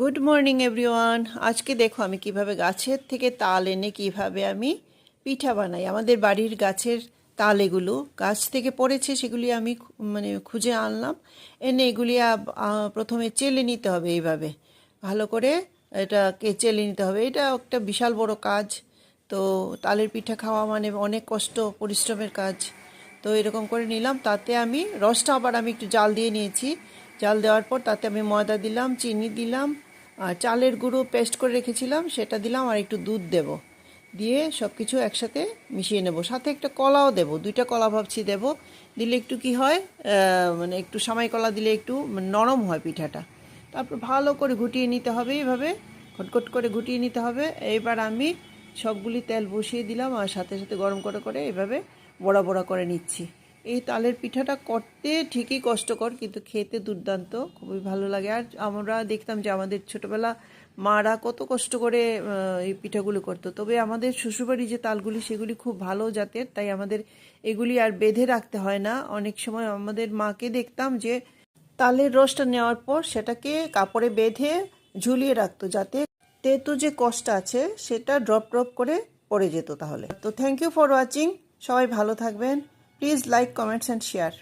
Good morning everyone আজকে দেখো আমি কীভাবে গাছের থেকে তাল এনে কীভাবে আমি পিঠা বানাই। আমাদের বাড়ির গাছের তাল এগুলো গাছ থেকে পড়েছে, সেগুলি আমি মানে খুঁজে আনলাম। এনে এগুলি প্রথমে চেলে নিতে হবে এইভাবে। ভালো করে এটাকে চেলে নিতে হবে। এটা একটা বিশাল বড় কাজ। তো তালের পিঠা খাওয়া মানে অনেক কষ্ট, পরিশ্রমের কাজ। তো এরকম করে নিলাম। তাতে আমি রসটা আবার আমি একটু জাল দিয়ে নিয়েছি। জাল দেওয়ার পর তাতে আমি ময়দা দিলাম, চিনি দিলাম, আর চালের গুঁড়ো পেস্ট করে রেখেছিলাম, সেটা দিলাম আর একটু দুধ দেব। দিয়ে সব কিছু একসাথে মিশিয়ে নেব। সাথে একটা কলাও দেব, দুইটা কলা ভাবছি দেব। দিলে একটু কি হয় মানে একটু সামাই কলা দিলে একটু নরম হয় পিঠাটা। তারপর ভালো করে ঘুটিয়ে নিতে হবে এইভাবে, খটখট করে ঘুটিয়ে নিতে হবে। এবার আমি সবগুলি তেল বসিয়ে দিলাম আর সাথে সাথে গরম করে করে এভাবে বড়া বড়া করে নিচ্ছি। এই তালের পিঠাটা করতে ঠিকই কষ্টকর, কিন্তু খেতে দুর্দান্ত, খুবই ভালো লাগে। আর আমরা দেখতাম যে আমাদের ছোটবেলা মারা কত কষ্ট করে এই পিঠাগুলো করতো। তবে আমাদের শ্বশুরবাড়ি যে তালগুলি, সেগুলি খুব ভালো জাতের, তাই আমাদের এগুলি আর বেঁধে রাখতে হয় না। অনেক সময় আমাদের মাকে দেখতাম যে তালের রসটা নেওয়ার পর সেটাকে কাপড়ে বেঁধে ঝুলিয়ে রাখতো, যাতে তেতো যে কষ্ট আছে, সেটা ড্রপ ড্রপ করে পড়ে যেত তাহলে। তো থ্যাংক ইউ ফর ওয়াচিং সবাই ভালো থাকবেন। Please like, comments and share.